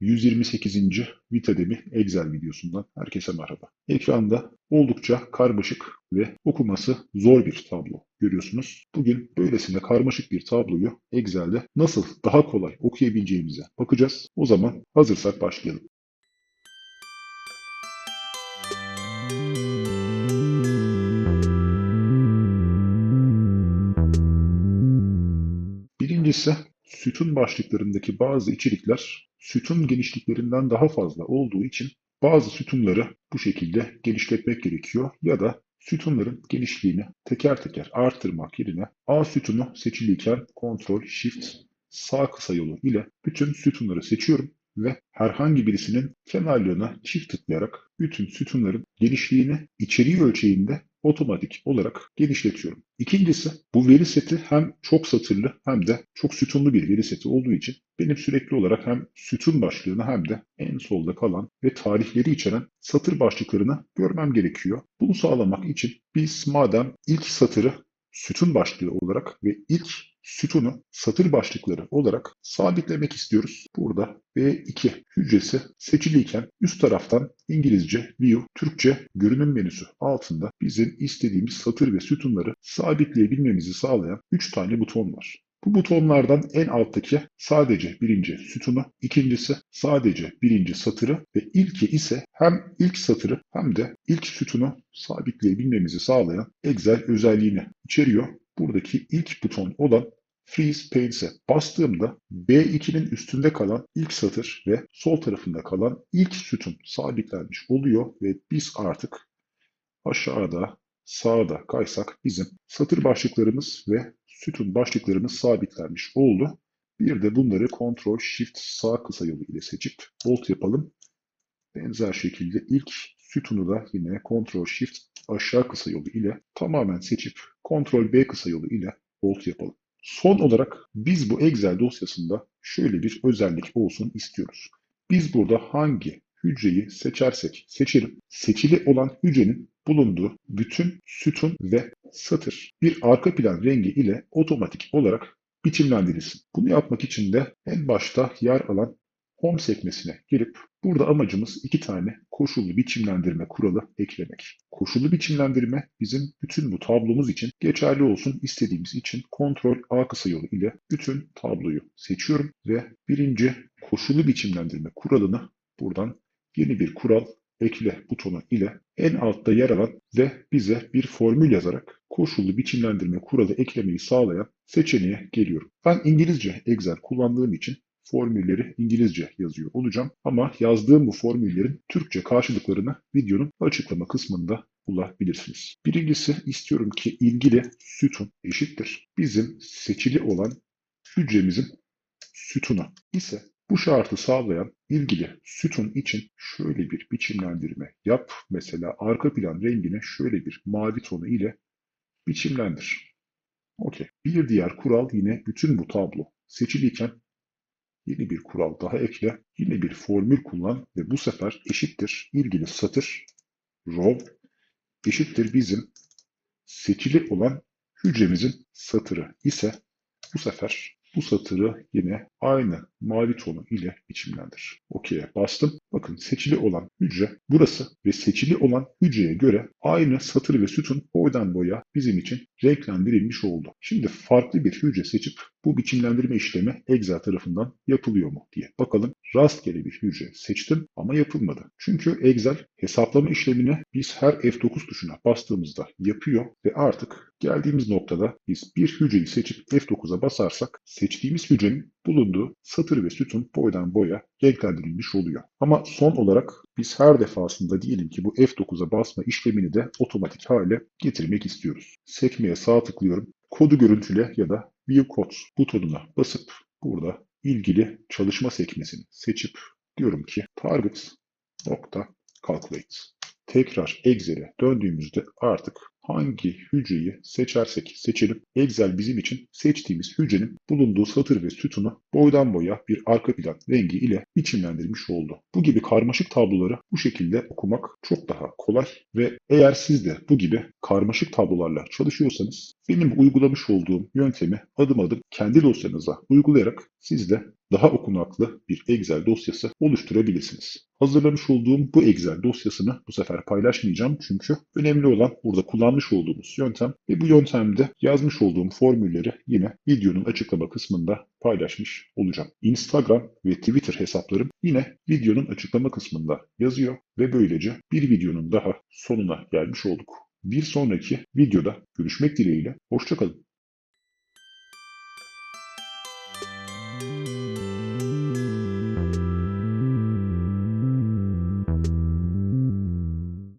128. Vitademi Excel videosundan herkese merhaba. Ekranda oldukça karmaşık ve okuması zor bir tablo görüyorsunuz. Bugün böylesine karmaşık bir tabloyu Excel'de nasıl daha kolay okuyabileceğimize bakacağız. O zaman hazırsak başlayalım. Birincisi sütun başlıklarındaki bazı içerikler sütun genişliklerinden daha fazla olduğu için bazı sütunları bu şekilde genişletmek gerekiyor ya da sütunların genişliğini teker teker artırmak yerine A sütunu seçiliyken Ctrl Shift sağ kısa yolu ile bütün sütunları seçiyorum ve herhangi birisinin kenarlarına çift tıklayarak bütün sütunların genişliğini içeriği ölçeğinde otomatik olarak genişletiyorum. İkincisi bu veri seti hem çok satırlı hem de çok sütunlu bir veri seti olduğu için benim sürekli olarak hem sütun başlığını hem de en solda kalan ve tarihleri içeren satır başlıklarını görmem gerekiyor. Bunu sağlamak için biz madem ilk satırı sütun başlığı olarak ve ilk sütunu satır başlıkları olarak sabitlemek istiyoruz. Burada B2 hücresi seçiliyken üst taraftan İngilizce View, Türkçe görünüm menüsü altında bizim istediğimiz satır ve sütunları sabitleyebilmemizi sağlayan 3 tane buton var. Bu butonlardan en alttaki sadece birinci sütunu, ikincisi sadece birinci satırı ve ilki ise hem ilk satırı hem de ilk sütunu sabitleyebilmemizi sağlayan Excel özelliğini içeriyor. Buradaki ilk buton olan Freeze Paints'e bastığımda B2'nin üstünde kalan ilk satır ve sol tarafında kalan ilk sütun sabitlenmiş oluyor ve biz artık aşağıda sağda kaysak bizim satır başlıklarımız ve sütun başlıklarımız sabitlenmiş oldu. Bir de bunları Ctrl Shift sağ kısa yolu ile seçip Alt yapalım. Benzer şekilde ilk sütunu da yine Ctrl Shift aşağı kısa yolu ile tamamen seçip Ctrl B kısa yolu ile Alt yapalım. Son olarak biz bu Excel dosyasında şöyle bir özellik olsun istiyoruz. Biz burada hangi hücreyi seçersek seçelim, seçili olan hücrenin bulunduğu bütün sütun ve satır bir arka plan rengi ile otomatik olarak biçimlendirilsin. Bunu yapmak için de en başta yer alan Home sekmesine gelip burada amacımız iki tane koşullu biçimlendirme kuralı eklemek. Koşullu biçimlendirme bizim bütün bu tablomuz için geçerli olsun istediğimiz için Ctrl A kısa yolu ile bütün tabloyu seçiyorum ve birinci koşullu biçimlendirme kuralını buradan yeni bir kural ekle butonu ile en altta yer alan ve bize bir formül yazarak koşullu biçimlendirme kuralı eklemeyi sağlayan seçeneğe geliyorum. Ben İngilizce Excel kullandığım için formülleri İngilizce yazıyor olacağım. Ama yazdığım bu formüllerin Türkçe karşılıklarını videonun açıklama kısmında bulabilirsiniz. Birincisi istiyorum ki ilgili sütun eşittir. Bizim seçili olan hücremizin sütunu ise bu şartı sağlayan ilgili sütun için şöyle bir biçimlendirme yap. Mesela arka plan rengine şöyle bir mavi tonu ile biçimlendir. Okey. Bir diğer kural yine bütün bu tablo seçiliyken yeni bir kural daha ekle, yine bir formül kullan ve bu sefer eşittir ilgili satır row eşittir bizim seçili olan hücremizin satırı ise bu sefer bu satırı yine aynı mavi tonu ile biçimlendir. OK'ye bastım. Bakın seçili olan hücre burası ve seçili olan hücreye göre aynı satır ve sütun boydan boya bizim için renklendirilmiş oldu. Şimdi farklı bir hücre seçip bu biçimlendirme işlemi Excel tarafından yapılıyor mu diye bakalım. Rastgele bir hücre seçtim ama yapılmadı. Çünkü Excel hesaplama işlemini biz her F9 tuşuna bastığımızda yapıyor ve artık geldiğimiz noktada biz bir hücreyi seçip F9'a basarsak seçtiğimiz hücrenin bulunduğu satır ve sütun boydan boya renklendirilmiş oluyor. Ama son olarak biz her defasında diyelim ki bu F9'a basma işlemini de otomatik hale getirmek istiyoruz. Sekmeye sağ tıklıyorum. Kodu görüntüle ya da View Code butonuna basıp burada ilgili çalışma sekmesini seçip diyorum ki target nokta calculate. Tekrar Excel'e döndüğümüzde artık hangi hücreyi seçersek seçelim. Excel bizim için seçtiğimiz hücrenin bulunduğu satır ve sütunu boydan boya bir arka plan rengi ile biçimlendirmiş oldu. Bu gibi karmaşık tabloları bu şekilde okumak çok daha kolay ve eğer siz de bu gibi karmaşık tablolarla çalışıyorsanız benim uygulamış olduğum yöntemi adım adım kendi dosyanıza uygulayarak siz de daha okunaklı bir Excel dosyası oluşturabilirsiniz. Hazırlamış olduğum bu Excel dosyasını bu sefer paylaşmayacağım çünkü önemli olan burada kullanmış olduğumuz yöntem ve bu yöntemde yazmış olduğum formülleri yine videonun açıklama kısmında paylaşmış olacağım. Instagram ve Twitter hesaplarım yine videonun açıklama kısmında yazıyor ve böylece bir videonun daha sonuna gelmiş olduk. Bir sonraki videoda görüşmek dileğiyle, hoşçakalın.